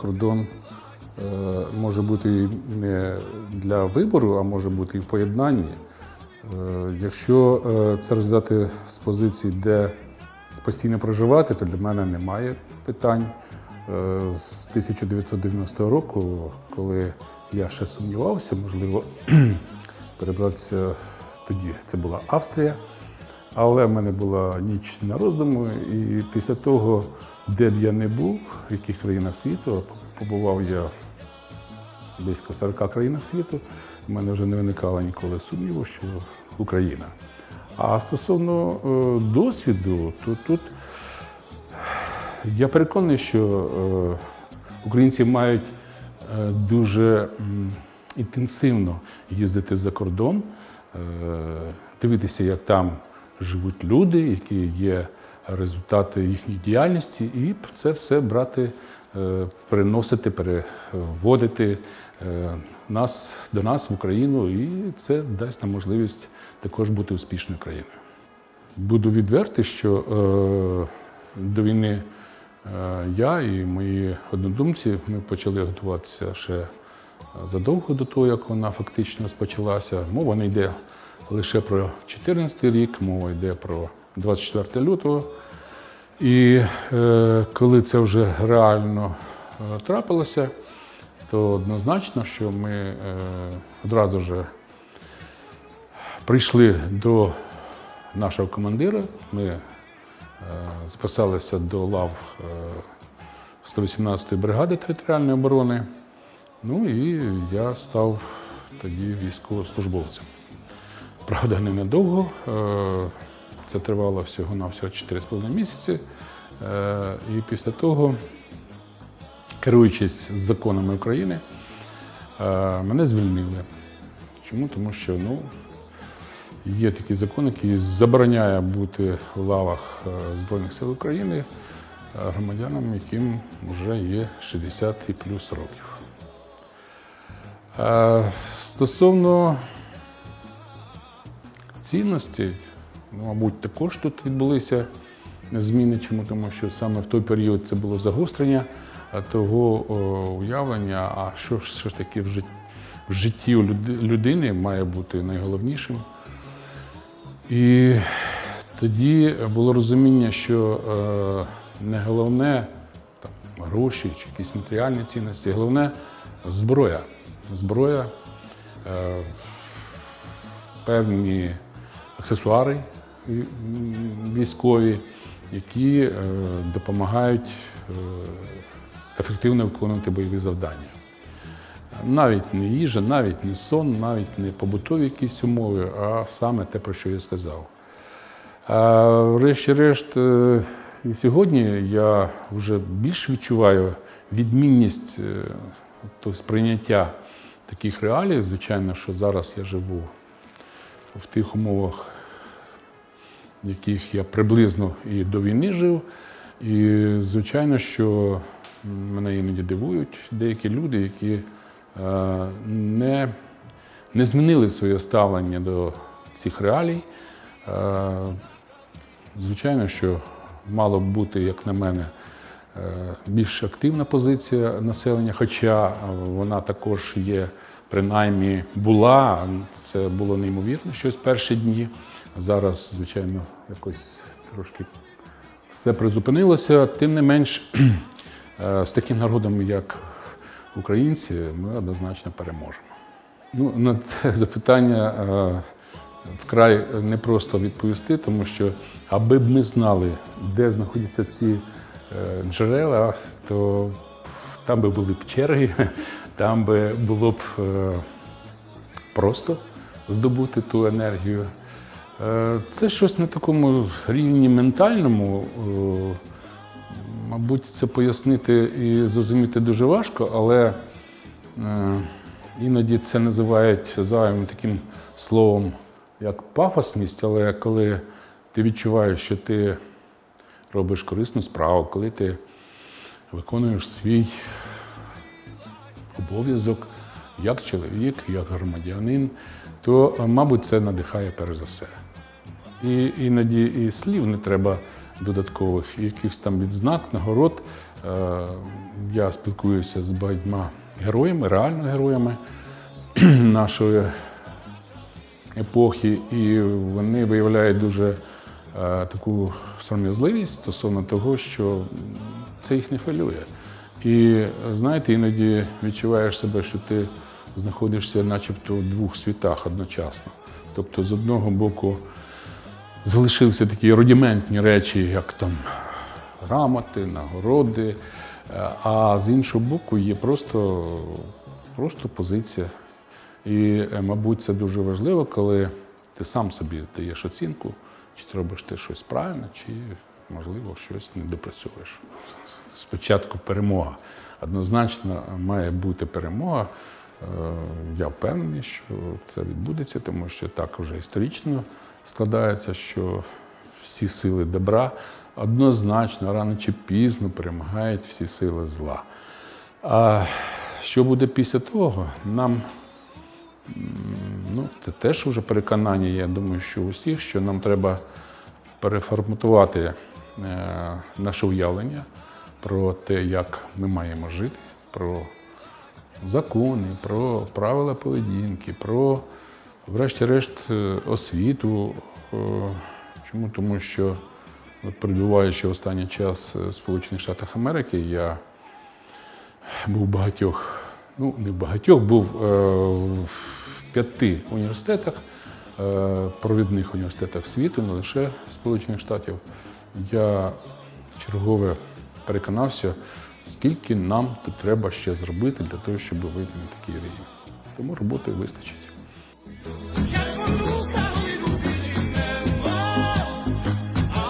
кордон е, може бути не для вибору, а може бути і в поєднанні. Е, Якщо е, це розглядати з позиції, де постійно проживати, то для мене немає питань. З 1990 року, коли я ще сумнівався, можливо, перебратися тоді. Це була Австрія, але в мене була ніч на роздуму, і після того, де б я не був, в яких країнах світу, побував я близько 40 країнах світу, в мене вже не виникало ніколи сумніву, що Україна. А стосовно е, досвіду, то тут я переконаний, що е, українці мають е, дуже інтенсивно їздити за кордон, дивитися, як там живуть люди, які є результати їхньої діяльності, і це все брати, е, переносити, переводити е, нас до нас в Україну, і це дасть нам можливість також бути успішною країною. Буду відвертий, що е, до війни я і мої однодумці ми почали готуватися ще задовго до того, як вона фактично розпочалася. Мова не йде лише про 2014 рік, мова йде про 24 лютого. І е, коли це вже реально е, трапилося, то однозначно, що ми е, одразу ж прийшли до нашого командира. Ми е, записалися до лав е, 118-ї бригади територіальної оборони. Ну і я став тоді військовослужбовцем. Правда, ненадовго. Е, Це тривало всього-навсього 4,5 місяці. Е, І після того, керуючись законами України, е, мене звільнили. Чому? Тому що ну, є такий закон, який забороняє бути в лавах е, Збройних сил України громадянам, яким вже є 60 і плюс років. Стосовно цінностей, мабуть, також тут відбулися зміни. Чому? Тому що саме в той період це було загострення того о, уявлення, а що ж все ж таки в житті, в житті людини має бути найголовнішим. І тоді було розуміння, що е, не головне там, гроші чи якісь матеріальні цінності, головне зброя. Зброя, е, певні аксесуари військові, які е, допомагають е, ефективно виконувати бойові завдання. Навіть не їжа, навіть не сон, навіть не побутові якісь умови, а саме те, про що я сказав. Врешті-решт, е, і сьогодні я вже більш відчуваю відмінність то сприйняття таких реалій. Звичайно, що зараз я живу в тих умовах, яких я приблизно і до війни жив. І звичайно, що мене іноді дивують деякі люди, які е, не, не змінили своє ставлення до цих реалій. Е, Звичайно, що мало б бути, як на мене, е, більш активна позиція населення, хоча вона також є, принаймні була. Це було неймовірно щось перші дні. Зараз, звичайно, якось трошки все призупинилося. Тим не менш, е, з таким народом, як українці, ми однозначно переможемо. Ну, на це запитання е, вкрай непросто відповісти, тому що аби б ми знали, де знаходяться ці е, джерела, то там би були б черги, там би було б е, просто здобути ту енергію. Е, Це щось на такому рівні ментальному. е, Мабуть, це пояснити і зрозуміти дуже важко, але іноді це називають зайвим таким словом, як пафосність, але коли ти відчуваєш, що ти робиш корисну справу, коли ти виконуєш свій обов'язок як чоловік, як громадянин, то, е, мабуть, це надихає перш за все. І іноді і слів не треба додаткових, якихось там відзнак, нагород. Е, Я спілкуюся з багатьма героями, реально героями нашої епохи, і вони виявляють дуже е, таку сором'язливість стосовно того, що це їх не хвилює. І знаєте, іноді відчуваєш себе, що ти знаходишся начебто в двох світах одночасно. Тобто, з одного боку, залишилися такі рудиментні речі, як там грамоти, нагороди, а з іншого боку є просто, просто позиція. І, е, мабуть, це дуже важливо, коли ти сам собі даєш оцінку, чи ти робиш ти щось правильно, чи, можливо, щось не допрацьовуєш. Спочатку перемога. Однозначно має бути перемога. Е, Я впевнений, що це відбудеться, тому що так вже історично складається, що всі сили добра однозначно рано чи пізно перемагають всі сили зла. А що буде після того, нам Ну, це теж вже переконання, я думаю, що у всіх, що нам треба переформатувати наше уявлення про те, як ми маємо жити, про закони, про правила поведінки, про, врешті-решт, е, освіту. Е, Чому? Тому що, от перебуваючи останній час в Сполучених Штатах Америки, я був багатьох, ну не в багатьох, був е, в п'яти університетах, е, провідних університетах світу, не лише Сполучених Штатів. Я чергове переконався, скільки нам тут треба ще зробити для того, щоб вийти на такий рівень. Тому роботи вистачить.